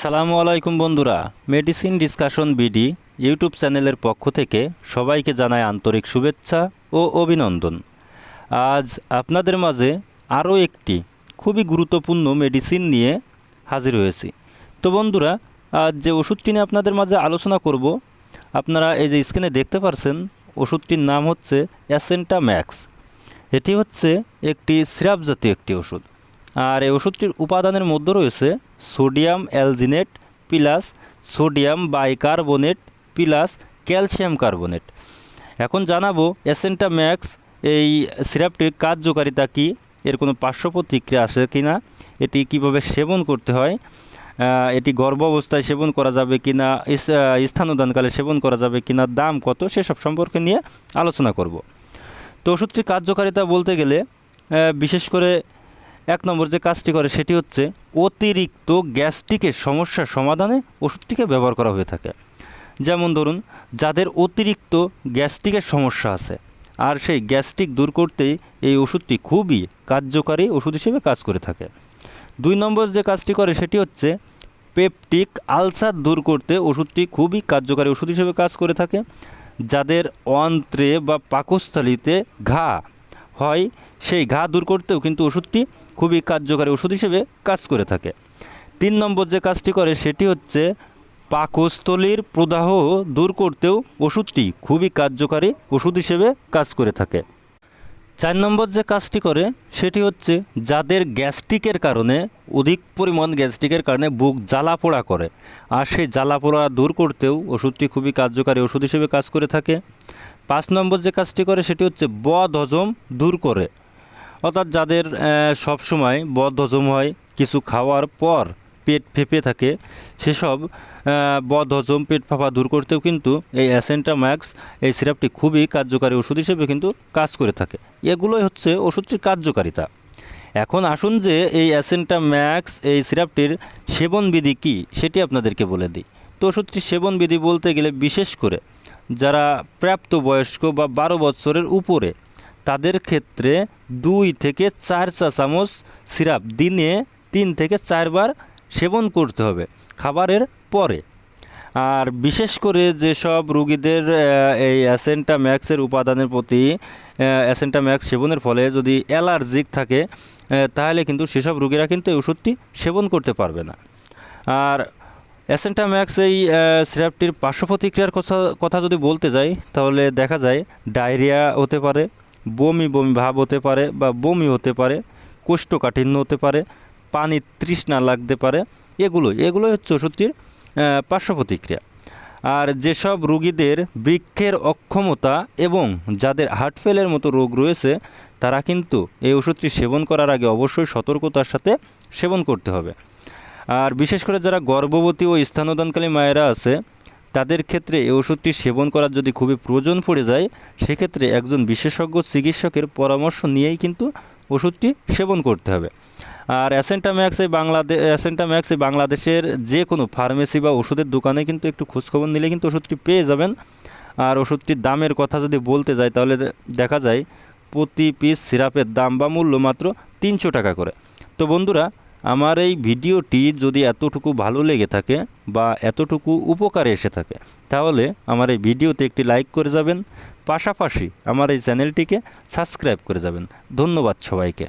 আসসালামু আলাইকুম বন্ধুরা মেডিসিন ডিসকাশন বিডি ইউটিউব চ্যানেলের পক্ষ থেকে সবাইকে জানায় আন্তরিক শুভেচ্ছা ও অভিনন্দন। আজ আপনাদের মাঝে আরও একটি খুবই গুরুত্বপূর্ণ মেডিসিন নিয়ে হাজির হয়েছি। তো বন্ধুরা, আজ যে ওষুধটি নিয়ে আপনাদের মাঝে আলোচনা করব, আপনারা এই যে স্ক্রিনে দেখতে পারছেন, ওষুধটির নাম হচ্ছে অ্যাসেন্টা ম্যাক্স এটি হচ্ছে একটি সিরাপ জাতীয় একটি ওষুধ। আর এই ওষুধটির উপাদানের মধ্যে রয়েছে sodium alginate plus sodium bicarbonate plus calcium carbonate. এখন জানাব অ্যাসেন্টা ম্যাক্স এই সিরাপটির কার্যকারিতা কী, এর কোনো পার্শ্ব প্রতিক্রিয়া আছে কি না এটি কীভাবে সেবন করতে হয় এটি গর্ভ অবস্থায় সেবন করা যাবে কি না স্থানদানকালে সেবন করা যাবে কি না দাম কত, সেসব সম্পর্কে নিয়ে আলোচনা করব। তো ওষুধটির কার্যকারিতা বলতে গেলে বিশেষ করে এক নম্বর যে কাজটি করে সেটি হচ্ছে অতিরিক্ত গ্যাস্ট্রিকের সমস্যার সমাধানে ওষুধটিকে ব্যবহার করা হয়ে থাকে। যেমন ধরুন, যাদের অতিরিক্ত গ্যাস্ট্রিকের সমস্যা আছে, আর সেই গ্যাস্ট্রিক দূর করতেই এই ওষুধটি খুবই কার্যকারী ওষুধ হিসেবে কাজ করে থাকে। দুই নম্বর যে কাজটি করে সেটি হচ্ছে পেপটিক আলসার দূর করতে ওষুধটি খুবই কার্যকারী ওষুধ হিসেবে কাজ করে থাকে, যাদের অন্ত্রে বা পাকস্থলিতে ঘা হয়, সেই ঘা দূর করতেও কিন্তু ওষুধটি খুবই কার্যকারী ওষুধ হিসেবে কাজ করে থাকে। তিন নম্বর যে কাজটি করে সেটি হচ্ছে পাকস্থলীর প্রদাহ দূর করতেও ওষুধটি খুবই কার্যকারী ওষুধ হিসেবে কাজ করে থাকে। চার নম্বর যে কাজটি করে সেটি হচ্ছে যাদের গ্যাস্ট্রিকের কারণে, অধিক পরিমাণ গ্যাস্ট্রিকের কারণে বুক জ্বালা পোড়া করে। আর সেই জ্বালা পোড়া দূর করতেও ওষুধটি খুবই কার্যকারী ওষুধ হিসেবে কাজ করে থাকে। পাঁচ নম্বর যে কাজটি করে সেটি হচ্ছে বদ হজম দূর করে। অর্থাৎ যাদের সব সময় বদ হজম হয়, কিছু খাওয়ার পর পেট ফেঁপে থাকে, সেসব বদ হজম, পেট ফাঁপা দূর করতেও কিন্তু এই অ্যাসেন্টা ম্যাক্স এই সিরাপটি খুবই কার্যকারী ওষুধ হিসেবে কিন্তু কাজ করে থাকে। এগুলোই হচ্ছে ওষুধটির কার্যকারিতা। এখন আসুন যে এই অ্যাসেন্টা ম্যাক্স এই সিরাপটির সেবনবিধি কী, সেটি আপনাদেরকে বলে দিই। তো ওষুধটির সেবনবিধি বলতে গেলে বিশেষ করে যারা প্রাপ্তবয়স্ক বা বারো বছরের উপরে, তাদের ক্ষেত্রে দুই থেকে চার চা চামচ সিরাপ দিনে তিন থেকে চারবার সেবন করতে হবে খাবারের পরে। আর বিশেষ করে যেসব রুগীদের এই অ্যাসেন্টা ম্যাক্সের উপাদানের প্রতি অ্যাসেন্টা ম্যাক্স সেবনের ফলে যদি অ্যালার্জিক থাকে তাহলে কিন্তু সেসব রুগীরা কিন্তু এই ওষুধটি সেবন করতে পারবে না। আর অ্যাসেন্টা ম্যাক্স এই সিরাপটির পার্শ্ব প্রতিক্রিয়ার কথা কথা যদি বলতে যাই, তাহলে দেখা যায় ডায়রিয়া হতে পারে, বমি বমি ভাব হতে পারে বা বমি হতে পারে, কোষ্ঠকাঠিন্য হতে পারে পানির তৃষ্ণা লাগতে পারে, এগুলোই এগুলোই হচ্ছে ওষুধটির পার্শ্ব প্রতিক্রিয়া। আর যেসব রুগীদের বৃক্ষের অক্ষমতা এবং যাদের হার্ট ফেলের মতো রোগ রয়েছে, তারা কিন্তু এই ওষুধটি সেবন করার আগে অবশ্যই সতর্কতার সাথে সেবন করতে হবে। আর বিশেষ করে যারা গর্ভবতী ও স্থানদানকালী মায়েরা আছে, তাদের ক্ষেত্রে এই ওষুধটি সেবন করার যদি খুবই প্রয়োজন পড়ে যায়, সেক্ষেত্রে একজন বিশেষজ্ঞ চিকিৎসকের পরামর্শ নিয়েই কিন্তু ওষুধটি সেবন করতে হবে। আর অ্যাসেন্টা ম্যাক্স এই বাংলাদেশ অ্যাসেন্টা ম্যাক্স এই বাংলাদেশের যে কোনো ফার্মেসি বা ওষুধের দোকানে কিন্তু একটু খোঁজখবর নিলে কিন্তু ওষুধটি পেয়ে যাবেন। আর ওষুধটির দামের কথা যদি বলতে যাই, তাহলে দেখা যায় প্রতি পিস সিরাপের দাম বা মূল্য মাত্র তিনশো টাকা করে। তো বন্ধুরা আমার এই ভিডিওটি যদি এতটুকু ভালো লেগে থাকে বা এতটুকু উপকারে এসে থাকে, তাহলে আমার এই ভিডিওতে একটি লাইক করে যাবেন। পাশাপাশি আমার এই চ্যানেলটিকে সাবস্ক্রাইব করে যাবেন। ধন্যবাদ সবাইকে।